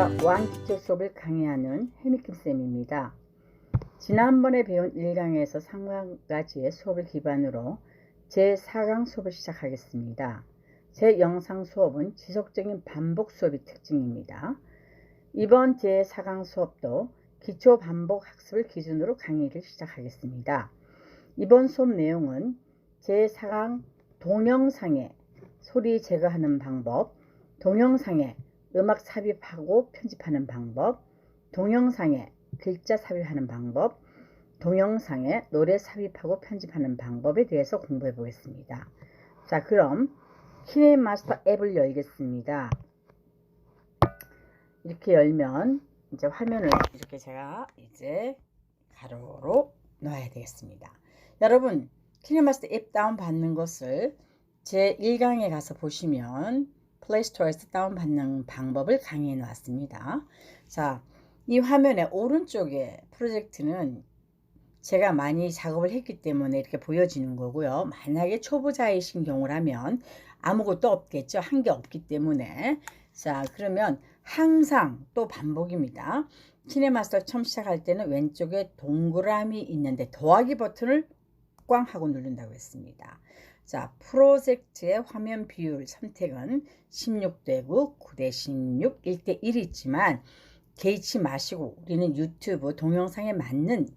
안녕하십니까 왕기초 수업을 강의하는 해미킴쌤입니다. 지난번에 배운 1강에서 상강까지의 수업을 기반으로 제4강 수업을 시작하겠습니다. 제 영상 수업은 지속적인 반복 수업이 특징입니다. 이번 제4강 수업도 기초 반복 학습을 기준으로 강의를 시작하겠습니다. 이번 수업 내용은 제4강 동영상에 소리 제거하는 방법, 동영상에 음악 삽입하고 편집하는 방법, 동영상에 글자 삽입하는 방법, 동영상에 노래 삽입하고 편집하는 방법에 대해서 공부해 보겠습니다. 자, 그럼 키네마스터 앱을 열겠습니다. 이렇게 열면 이제 화면을 이렇게 제가 이제 가로로 넣어야 되겠습니다. 여러분, 키네마스터 앱 다운 받는 것을 제 1강에 가서 보시면 플레이스토어에서 다운받는 방법을 강의해 놨습니다. 자, 이 화면의 오른쪽에 프로젝트는 제가 많이 작업을 했기 때문에 이렇게 보여지는 거고요. 만약에 초보자이신 경우라면 아무것도 없겠죠. 한 게 없기 때문에. 자, 그러면 항상 또 반복입니다. 키네마스터 처음 시작할 때는 왼쪽에 동그라미 있는데 더하기 버튼을 꽝 하고 누른다고 했습니다. 자, 프로젝트의 화면 비율 선택은 16대 9, 9대 16, 1대 1이 있지만 개의치 마시고 우리는 유튜브 동영상에 맞는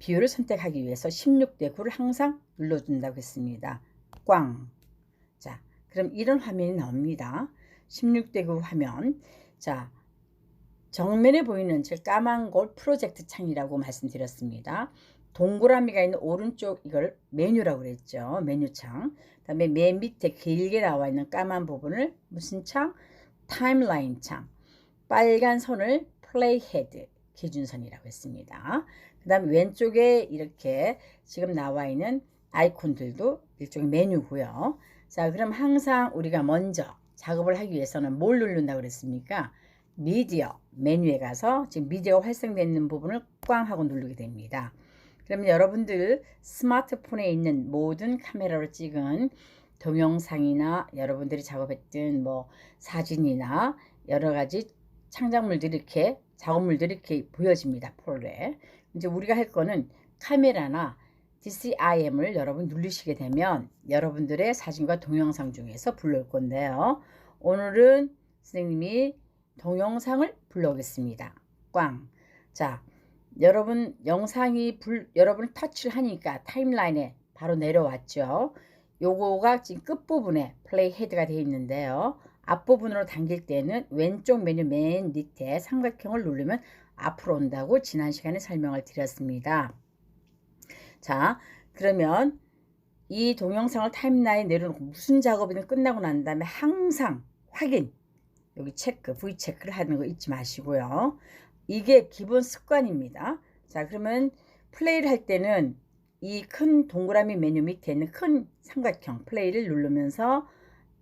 비율을 선택하기 위해서 16대 9를 항상 눌러준다고 했습니다. 꽝. 자, 그럼 이런 화면이 나옵니다. 16대 9 화면. 자, 정면에 보이는 제 까만 곳 프로젝트 창이라고 말씀드렸습니다. 동그라미가 있는 오른쪽 이걸 메뉴라고 그랬죠. 메뉴창. 그다음에 맨 밑에 길게 나와 있는 까만 부분을 무슨 창? 타임라인 창. 빨간 선을 플레이 헤드 기준선이라고 했습니다. 그 다음에 왼쪽에 이렇게 지금 나와 있는 아이콘들도 일종의 메뉴고요. 자, 그럼 항상 우리가 먼저 작업을 하기 위해서는 뭘 누른다고 그랬습니까? 미디어 메뉴에 가서 지금 미디어가 활성되는 부분을 꽝 하고 누르게 됩니다. 그러면 여러분들 스마트폰에 있는 모든 카메라로 찍은 동영상이나 여러분들이 작업했던 뭐 사진이나 여러 가지 창작물들이 이렇게 작업물들이 이렇게 보여집니다. 폴에. 이제 우리가 할 거는 카메라나 DCIM을 여러분 누르시게 되면 여러분들의 사진과 동영상 중에서 불러올 건데요. 오늘은 선생님이 동영상을 불러오겠습니다. 꽝. 자, 여러분 영상이 불, 여러분 터치를 하니까 타임라인에 바로 내려왔죠. 요거가 지금 끝부분에 플레이 헤드가 되어 있는데요. 앞부분으로 당길 때는 왼쪽 메뉴 맨 밑에 삼각형을 누르면 앞으로 온다고 지난 시간에 설명을 드렸습니다. 자, 그러면 이 동영상을 타임라인 내려놓고 무슨 작업이든 끝나고 난 다음에 항상 확인 여기 체크, V 체크를 하는 거 잊지 마시고요. 이게 기본 습관입니다. 자, 그러면 플레이를 할 때는 이 큰 동그라미 메뉴 밑에 있는 큰 삼각형 플레이를 누르면서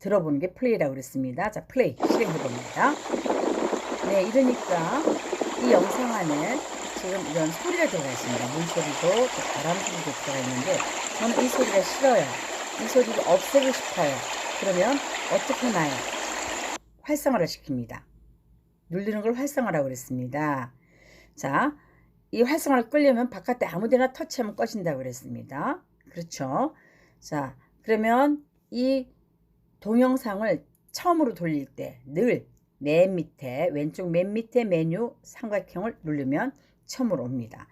들어보는 게 플레이라고 그랬습니다. 자, 플레이 실행해 봅니다. 네, 이러니까 이 영상 안에 지금 이런 소리가 들어가 있습니다. 물소리도 바람 소리도 들어가 있는데 저는 이 소리가 싫어요. 이 소리를 없애고 싶어요. 그러면 어떻게 나요? 활성화를 시킵니다. 누르는 걸 활성화라고 그랬습니다. 자, 이 활성화를 끌려면 바깥에 아무데나 터치하면 꺼진다고 그랬습니다. 그렇죠? 자, 그러면 이 동영상을 처음으로 돌릴 때 늘 맨 밑에 왼쪽 맨 밑에 메뉴 삼각형을 누르면 처음으로 옵니다.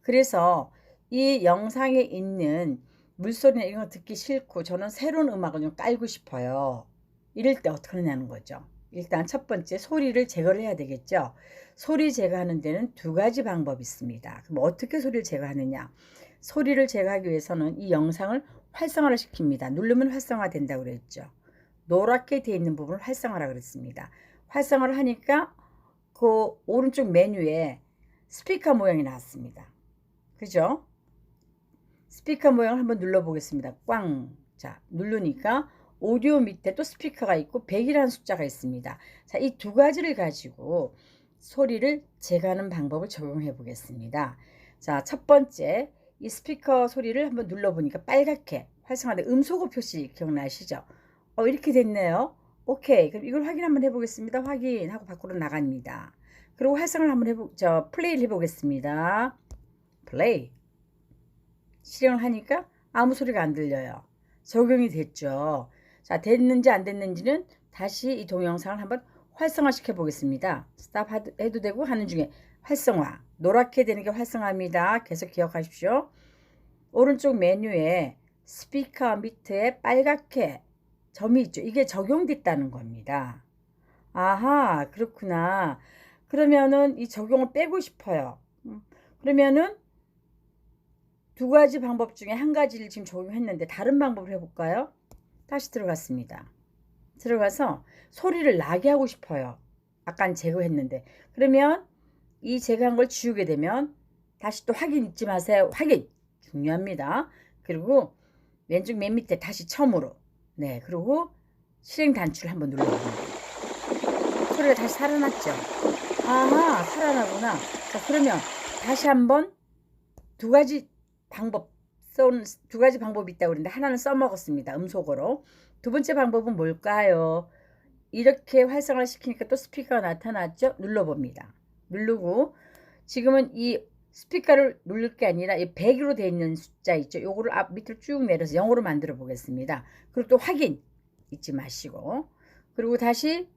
그래서 이 영상에 있는 물소리나 이런 거 듣기 싫고 저는 새로운 음악을 좀 깔고 싶어요. 이럴 때 어떻게 하냐는 거죠. 일단 첫 번째 소리를 제거를 해야 되겠죠. 소리 제거하는 데는 두 가지 방법이 있습니다. 그럼 어떻게 소리를 제거하느냐? 소리를 제거하기 위해서는 이 영상을 활성화를 시킵니다. 누르면 활성화 된다고 그랬죠. 노랗게 되어 있는 부분을 활성화라 그랬습니다. 활성화를 하니까 그 오른쪽 메뉴에 스피커 모양이 나왔습니다. 그죠? 스피커 모양을 한번 눌러 보겠습니다. 꽝. 자, 누르니까 오디오 밑에 또 스피커가 있고 100이라는 숫자가 있습니다. 자, 이 두 가지를 가지고 소리를 제거하는 방법을 적용해 보겠습니다. 자, 첫 번째 이 스피커 소리를 한번 눌러보니까 빨갛게 활성화된 음소거 표시 기억나시죠? 어, 이렇게 됐네요. 오케이. 그럼 이걸 확인 한번 해보겠습니다. 확인하고 밖으로 나갑니다. 그리고 활성을 한번 해보, 저 플레이를 해보겠습니다. 플레이. 실행을 하니까 아무 소리가 안 들려요. 적용이 됐죠. 자, 됐는지 안 됐는지는 다시 이 동영상을 한번 활성화 시켜 보겠습니다. 스탑 해도 되고 하는 중에 활성화. 노랗게 되는 게 활성화입니다. 계속 기억하십시오. 오른쪽 메뉴에 스피커 밑에 빨갛게 점이 있죠. 이게 적용됐다는 겁니다. 아하, 그렇구나. 그러면은 이 적용을 빼고 싶어요. 음, 그러면은 두 가지 방법 중에 한 가지를 지금 적용했는데 다른 방법을 해볼까요? 다시 들어갔습니다. 들어가서 소리를 나게 하고 싶어요. 아까 제거했는데. 그러면 이 제거한 걸 지우게 되면 다시 또 확인 잊지 마세요. 확인! 중요합니다. 그리고 왼쪽 맨 밑에 다시 처음으로. 네, 그리고 실행 단추를 한번 눌러봅니다. 소리가 다시 살아났죠? 아하, 살아나구나. 자, 그러면 다시 한번 두 가지 방법, 써온 두 가지 방법이 있다고 그랬는데 하나는 써먹었습니다. 음속으로. 두 번째 방법은 뭘까요? 이렇게 활성화 시키니까 또 스피커가 나타났죠? 눌러봅니다. 누르고 지금은 이 스피커를 누를 게 아니라 이 100으로 되어 있는 숫자 있죠? 요거를 앞 밑으로 쭉 내려서 0으로 만들어 보겠습니다. 그리고 또 확인 잊지 마시고 그리고 다시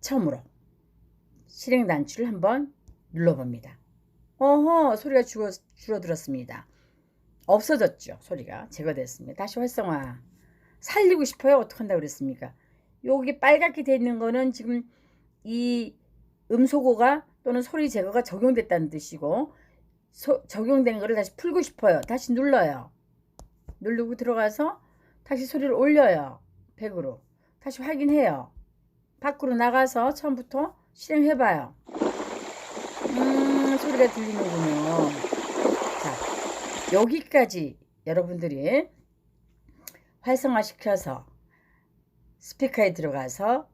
처음으로 실행 단추를 한번 눌러봅니다. 어허 소리가 줄어, 줄어들었습니다. 없어졌죠 소리가 제거됐습니다. 다시 활성화 살리고 싶어요? 어떻게 한다고 그랬습니까? 여기 빨갛게 되어 있는 거는 지금 이 음소거가 또는 소리 제거가 적용됐다는 뜻이고 소, 적용된 거를 다시 풀고 싶어요. 다시 눌러요. 누르고 들어가서 다시 소리를 올려요. 100으로. 다시 확인해요. 밖으로 나가서 처음부터 실행해봐요. 음, 소리가 들리는군요. 자, 여기까지 여러분들이 활성화시켜서 스피커에 들어가서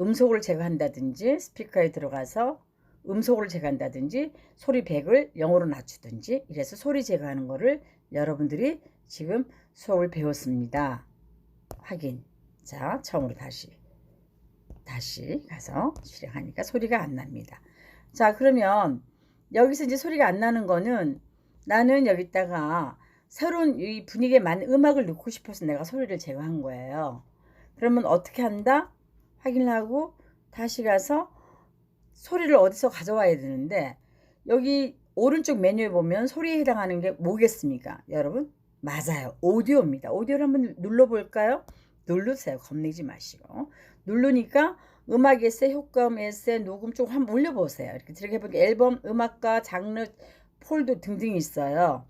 음소거를 제거한다든지 스피커에 들어가서 음소거를 제거한다든지 소리 100을 0으로 낮추든지 이래서 소리 제거하는 거를 여러분들이 지금 수업을 배웠습니다. 확인. 자, 처음으로 다시 다시 가서 실행하니까 소리가 안 납니다. 자, 그러면 여기서 이제 소리가 안 나는 거는 나는 여기다가 새로운 이 분위기에 맞는 음악을 넣고 싶어서 내가 소리를 제거한 거예요. 그러면 어떻게 한다? 확인을 하고 다시 가서 소리를 어디서 가져와야 되는데 여기 오른쪽 메뉴에 보면 소리에 해당하는 게 뭐겠습니까? 여러분? 맞아요. 오디오입니다. 오디오를 한번 눌러볼까요? 누르세요. 겁내지 마시고. 누르니까 음악 에세, 효과음 에세, 녹음 쪽 한번 올려보세요. 이렇게 들어가 보니까 앨범, 음악과 장르, 폴더 등등이 있어요.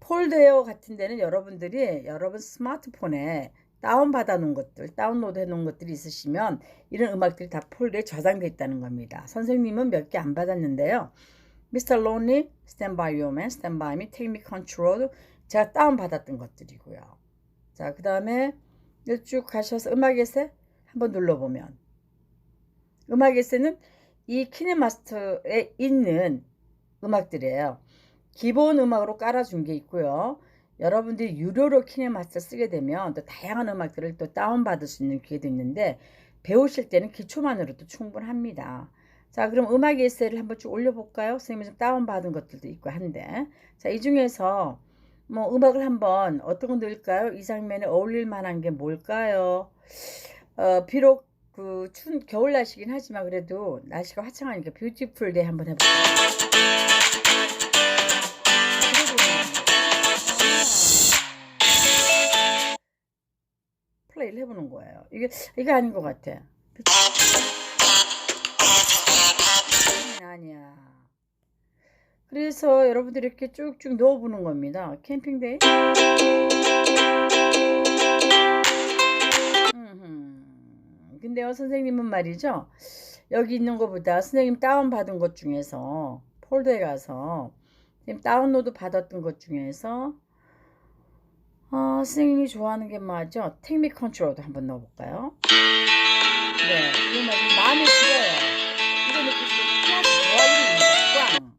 폴더웨어 같은 데는 여러분들이 여러분 스마트폰에 다운받아 놓은 것들, 다운로드 해 놓은 것들이 있으시면 이런 음악들이 다 폴더에 저장되어 있다는 겁니다. 선생님은 몇 개 안 받았는데요. Stand By Your Man, Stand By Me, Take Me Control 제가 다운받았던 것들이고요. 자, 그 다음에 쭉 가셔서 음악에세 한번 눌러보면 음악에세는 이 키네마스터에 있는 음악들이에요. 기본 음악으로 깔아준 게 있고요. 여러분들이 유료로 키네마스터 쓰게 되면 또 다양한 음악들을 또 다운받을 수 있는 기회도 있는데 배우실 때는 기초만으로도 충분합니다. 자 그럼 음악 에세이를 한번 쭉 올려볼까요? 선생님이 좀 다운받은 것들도 있고 한데 자이 중에서 뭐 음악을 한번 어떤 거 넣을까요? 이 장면에 어울릴 만한 게 뭘까요? 어, 비록 그 추운 겨울 날씨긴 하지만 그래도 날씨가 화창하니까 뷰티풀 데이 한번 해볼까요? 플레이를 해보는 거예요. 이게 이게 아닌 것 같아. 아니야. 그래서 여러분들이 이렇게 쭉쭉 넣어보는 겁니다. 캠핑데이. 근데요, 선생님은 말이죠. 여기 있는 것보다 선생님 다운 받은 것 중에서 폴더에 가서 다운로드 받았던 것 중에서 어, 선생님이 좋아하는 게 맞죠? 택미 컨트롤도 한번 넣어볼까요? 네, 이 음악이 마음에 들어요. 이거 더하기입니다. 꽝.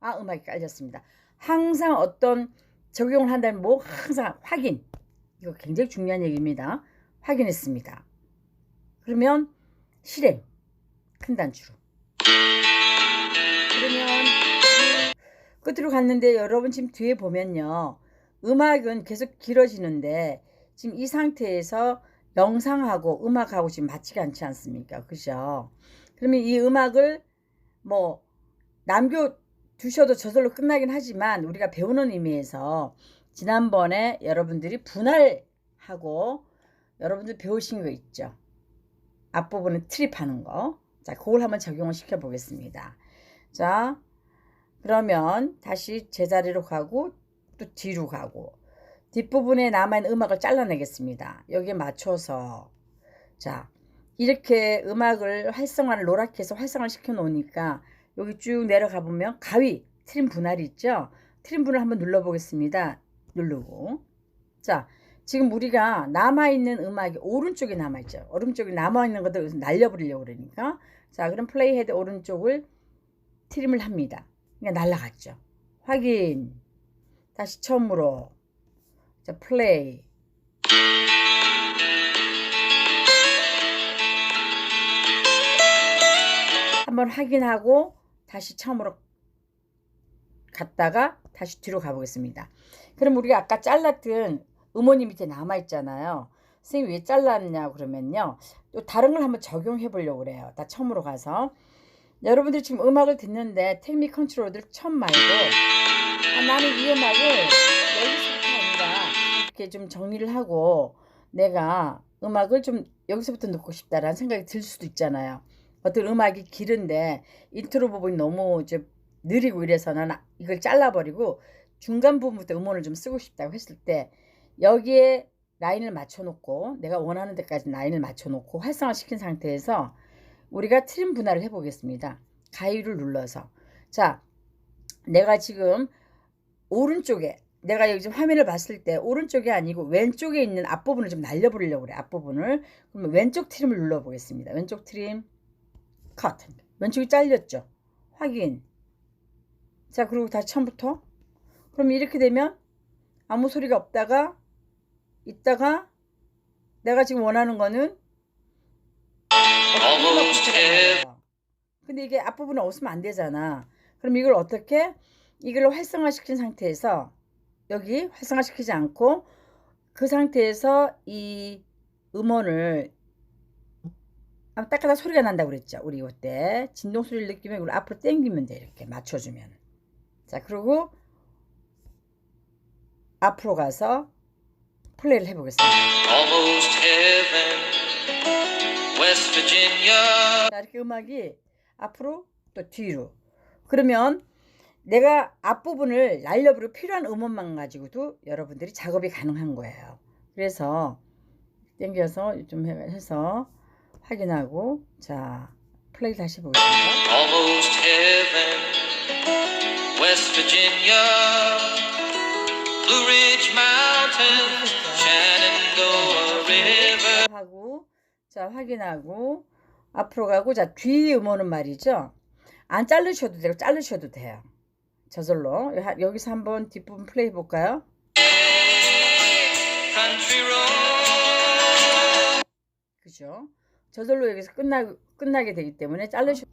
아, 음악이 깔렸습니다. 항상 어떤 적용을 한다면 뭐 항상 확인. 이거 굉장히 중요한 얘기입니다. 확인했습니다. 그러면 실행 큰 단추로. 그러면 끝으로 갔는데 여러분 지금 뒤에 보면요. 음악은 계속 길어지는데 지금 이 상태에서 영상하고 음악하고 지금 맞지가 않지 않습니까? 그죠? 그러면 이 음악을 뭐 남겨 두셔도 저절로 끝나긴 하지만 우리가 배우는 의미에서 지난번에 여러분들이 분할하고 여러분들 배우신 거 있죠? 앞부분은 트립하는 거. 자, 그걸 한번 적용을 시켜 보겠습니다. 자, 그러면 다시 제자리로 가고 또 뒤로 가고 뒷부분에 남아있는 음악을 잘라내겠습니다. 여기에 맞춰서 자 이렇게 음악을 활성화를 노랗게 해서 활성화를 시켜 놓으니까 여기 쭉 내려가 보면 가위 트림 분할이 있죠. 트림 분할 한번 눌러 보겠습니다. 누르고 자 지금 우리가 남아있는 음악이 오른쪽에 남아있죠. 오른쪽에 남아있는 것들 날려버리려고 그러니까 자 그럼 플레이 헤드 오른쪽을 트림을 합니다. 그러니까 날라갔죠. 확인 다시 처음으로 자 플레이 한번 확인하고 다시 처음으로 갔다가 다시 뒤로 가보겠습니다. 그럼 우리가 아까 잘랐던 음원이 밑에 남아있잖아요. 선생님 왜 잘랐냐 그러면요. 또 다른 걸 한번 적용해 보려고 그래요. 다 처음으로 가서. 여러분들이 지금 음악을 듣는데 텍미 컨트롤들 처음 말고 아, 나는 이 음악을 여기서부터 아니라 이렇게 좀 정리를 하고 내가 음악을 좀 여기서부터 넣고 싶다라는 생각이 들 수도 있잖아요. 어떤 음악이 길은데 인트로 부분이 너무 이제 느리고 이래서 나는 이걸 잘라버리고 중간 부분부터 음원을 좀 쓰고 싶다고 했을 때 여기에 라인을 맞춰놓고 내가 원하는 데까지 라인을 맞춰놓고 활성화 시킨 상태에서 우리가 트림 분할을 해보겠습니다. 가위를 눌러서 자 내가 지금 오른쪽에 내가 여기 지금 화면을 봤을 때 오른쪽이 아니고 왼쪽에 있는 앞부분을 좀 날려버리려고 그래 앞부분을 그러면 왼쪽 트림을 눌러보겠습니다. 왼쪽 트림 컷 왼쪽이 잘렸죠. 확인 자 그리고 다시 처음부터 그럼 이렇게 되면 아무 소리가 없다가 있다가 내가 지금 원하는 거는 heaven. 근데 이게 앞부분에 없으면 안 되잖아. 그럼 이걸 어떻게 이걸 활성화시킨 상태에서 여기 활성화시키지 않고 그 상태에서 이 음원을 아, 딱하다 소리가 난다고 그랬죠. 우리 이때 진동 소리를 느끼면 이걸 앞으로 당기면 돼. 이렇게 맞춰주면. 자, 그리고 앞으로 가서 플레이를 해보겠습니다. 자, 이렇게 음악이 앞으로 또 뒤로. 그러면 내가 앞부분을 날려버리고 필요한 음원만 가지고도 여러분들이 작업이 가능한 거예요. 그래서 당겨서 좀 해- 해서 확인하고 자 플레이 다시 보겠습니다. Almost heaven, West Virginia. Blue Ridge Mountains, Shenandoah River. 하고 자 확인하고 앞으로 가고 자 뒤 음원은 말이죠. 안 자르셔도 되고 자르셔도 돼요. 저절로 여- 여기서 한번 뒷부분 플레이 볼까요? 그죠? 저절로 여기서 끝나 끝나게 되기 때문에 자르셔.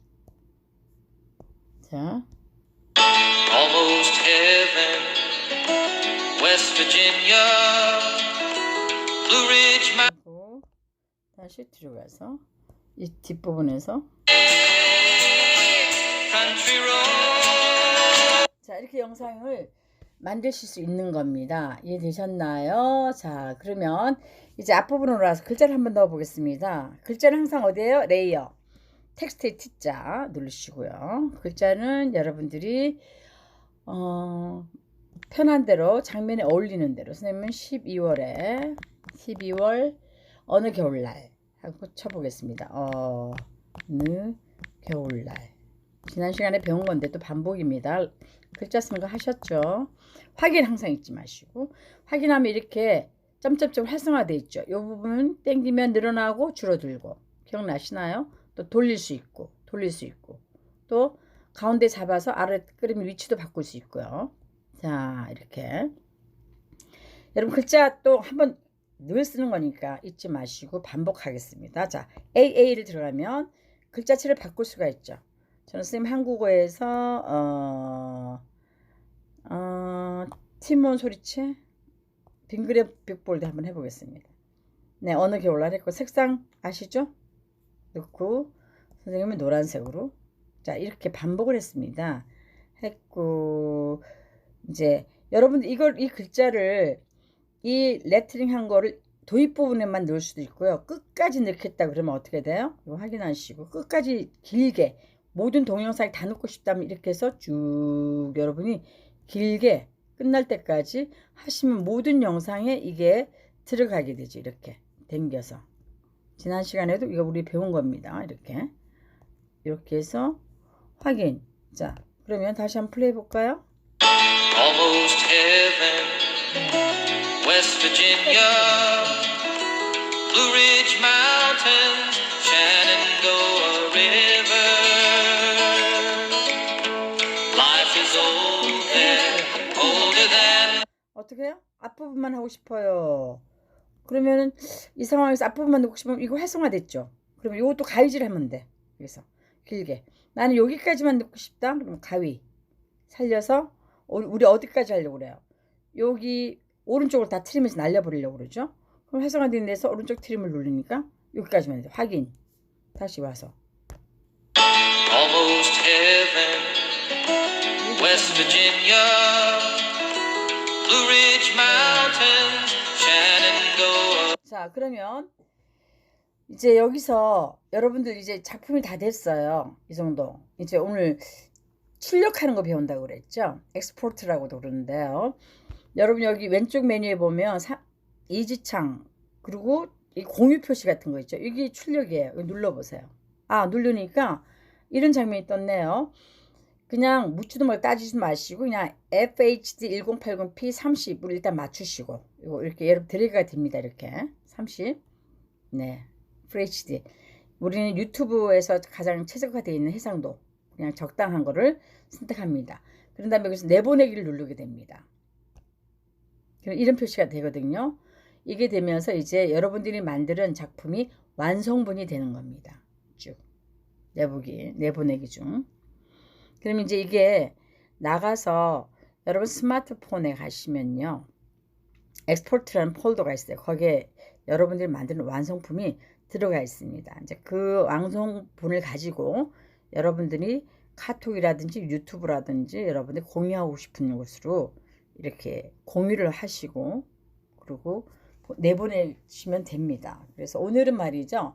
자 다시 들어가서 이 뒷부분에서 자 이렇게 영상을 만드실 수 있는 겁니다. 이해되셨나요? 자 그러면 이제 앞부분으로 와서 글자를 한번 넣어 보겠습니다. 글자는 항상 어디에요? 레이어 텍스트의 T자 누르시고요. 글자는 여러분들이 어, 편한 대로 장면에 어울리는 대로 선생님은 12월에 12월 어느 겨울날 하고 쳐보겠습니다. 어느 겨울날 지난 시간에 배운 건데 또 반복입니다. 글자 쓰는 거 하셨죠? 확인 항상 잊지 마시고 확인하면 이렇게 점점점 활성화돼 있죠. 이 부분 땡기면 늘어나고 줄어들고 기억나시나요? 또 돌릴 수 있고 돌릴 수 있고 또 가운데 잡아서 아래 끓이면 위치도 바꿀 수 있고요. 자 이렇게 여러분 글자 또 한번 늘 쓰는 거니까 잊지 마시고 반복하겠습니다. 자, AA를 들어가면 글자체를 바꿀 수가 있죠. 저는 선생님 한국어에서 어, 어, 티몬 소리체 빙그레 빅볼드 한번 해보겠습니다. 네, 어느 게 올라랬고 색상 아시죠? 넣고 선생님은 노란색으로 자 이렇게 반복을 했습니다. 했고 이제 여러분들 이걸 이 글자를 이 레터링 한 거를 도입 부분에만 넣을 수도 있고요. 끝까지 넣겠다 그러면 어떻게 돼요? 이거 확인하시고 끝까지 길게 모든 동영상에 다 넣고 싶다면 이렇게 해서 쭉 여러분이 길게 끝날 때까지 하시면 모든 영상에 이게 들어가게 되죠. 이렇게 당겨서 지난 시간에도 이거 우리 배운 겁니다. 이렇게 이렇게 해서 확인. 자 그러면 다시 한번 플레이 볼까요? Almost heaven, West Virginia, Blue Ridge 어떻게 해요? 앞부분만 하고 싶어요. 그러면은 이 상황에서 앞부분만 넣고 싶으면 이거 활성화됐죠. 그러면 이것도 가위질 하면 돼. 그래서 길게 나는 여기까지만 넣고 싶다. 그러면 가위 살려서 어, 우리 어디까지 하려고 그래요? 여기 오른쪽으로 다 트림에서 날려버리려고 그러죠. 그럼 활성화된 데서 오른쪽 트림을 누르니까 여기까지만 돼. 확인. 다시 와서 West Virginia, 자, 그러면 이제 여기서 여러분들 이제 작품이 다 됐어요. 이 정도. 이제 오늘 출력하는 거 배운다고 그랬죠. 엑스포트라고도 그러는데요. 여러분 여기 왼쪽 메뉴에 보면 사, 이지창 그리고 이 공유 표시 같은 거 있죠. 이게 출력이에요. 눌러보세요. 아 누르니까 이런 장면이 떴네요. 그냥 묻지도 말고 따지지 마시고 그냥 FHD 1080p 30을 일단 맞추시고 이거 이렇게 여러분 드래그가 됩니다. 이렇게 30. 네. FHD. 우리는 유튜브에서 가장 최적화되어 있는 해상도 그냥 적당한 거를 선택합니다. 그런 다음에 여기서 내보내기를 누르게 됩니다. 그럼 이런 표시가 되거든요. 이게 되면서 이제 여러분들이 만드는 작품이 완성분이 되는 겁니다. 쭉 내보기, 내보내기 중. 그럼 이제 이게 나가서 여러분 스마트폰에 가시면요. 엑스포트라는 폴더가 있어요. 거기에 여러분들이 만드는 완성품이 들어가 있습니다. 이제 그 완성분을 가지고 여러분들이 카톡이라든지 유튜브라든지 여러분들이 공유하고 싶은 곳으로 이렇게 공유를 하시고 그리고 내보내시면 됩니다. 그래서 오늘은 말이죠.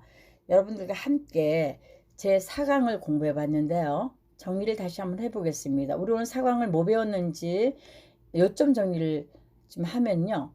여러분들과 함께 제 4강을 공부해 봤는데요. 정리를 다시 한번 해보겠습니다. 우리 오늘 4강을 뭐 배웠는지 요점 정리를 좀 하면요.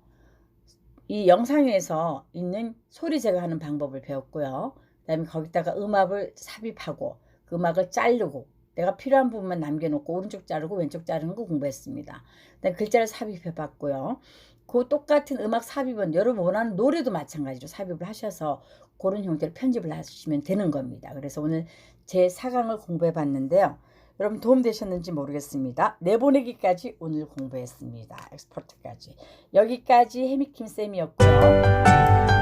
이 영상에서 있는 소리 제거하는 방법을 배웠고요. 그 다음에 거기다가 음악을 삽입하고 그 음악을 자르고 내가 필요한 부분만 남겨놓고 오른쪽 자르고 왼쪽 자르는 거 공부했습니다. 그다음에 글자를 삽입해 봤고요. 그 똑같은 음악 삽입은 여러분 원하는 노래도 마찬가지로 삽입을 하셔서 그런 형태로 편집을 하시면 되는 겁니다. 그래서 오늘 제 4강을 공부해 봤는데요. 여러분 도움 되셨는지 모르겠습니다. 내보내기까지 오늘 공부했습니다. 엑스포트까지. 여기까지 해미킴 쌤이었고요.